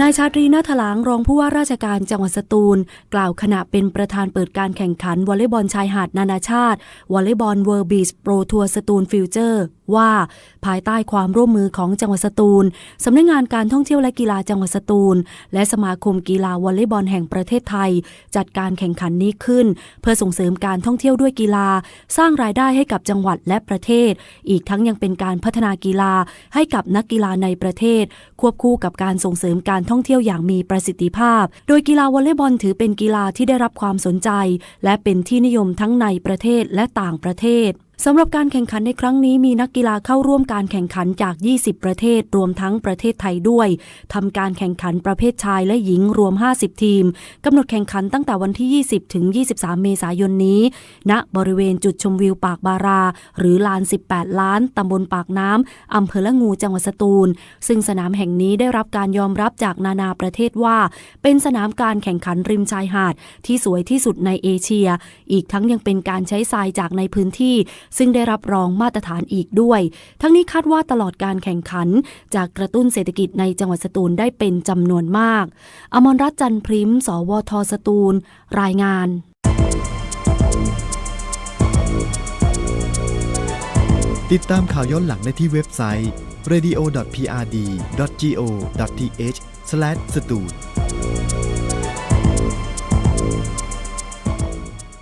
นายชาตรีนาถลางรองผู้ว่าราชการจังหวัดสตูล กล่าวขณะเป็นประธานเปิดการแข่งขันวอลเลย์บอลชายหาดนานาชาติ วอลเลย์บอลเวิร์บีชโปรทัวร์สตูลฟิวเจอร์ ว่าภายใต้ความร่วมมือของจังหวัดสตูล สำนักงานการท่องเที่ยวและกีฬาจังหวัดสตูล และสมาคมกีฬาวอลเลย์บอลแห่งประเทศไทย จัดการแข่งขันนี้ขึ้น เพื่อส่งเสริมการท่องเที่ยวด้วยกีฬา สร้างรายได้ให้กับจังหวัดและประเทศ อีกทั้งยังเป็นการพัฒนากีฬาให้กับนักกีฬาในประเทศ ควบคู่กับการส่งเสริมการท่องเที่ยวอย่างมีประสิทธิภาพ โดยกีฬาวอลเลย์บอลถือเป็นกีฬาที่ได้รับความสนใจ และเป็นที่นิยมทั้งในประเทศและต่างประเทศ สำหรับการแข่งขันในครั้งนี้มีนักกีฬาเข้าร่วมการแข่งขันจาก 20 ประเทศ รวมทั้งประเทศไทยด้วยทำการแข่งขันประเภทชายและหญิงรวม 50 ทีมกำหนดแข่งขันตั้งแต่วันที่ 20 ถึง 23 เมษายนนี้ ณบริเวณจุดชมวิวปากบารา หรือลาน 18 ล้านตำบลปากน้ำอำเภอละงูจังหวัดสตูล ซึ่งสนามแห่งนี้ได้รับการยอมรับจากนานาประเทศว่า เป็นสนามการแข่งขันริมชายหาดที่สวยที่สุดในเอเชีย อีกทั้งยังเป็นการใช้ทรายจากในพื้นที่ซึ่งได้รับรองมาตรฐานอีกด้วย ทั้งนี้คาดว่าตลอดการแข่งขันจากกระตุ้นเศรษฐกิจในจังหวัดสตูลได้เป็นจำนวนมาก อมรรัตน์จันพริม สวทสตูล รายงานติดตามข่าวย้อนหลังได้ที่เว็บไซต์ radio.prd.go.th/stud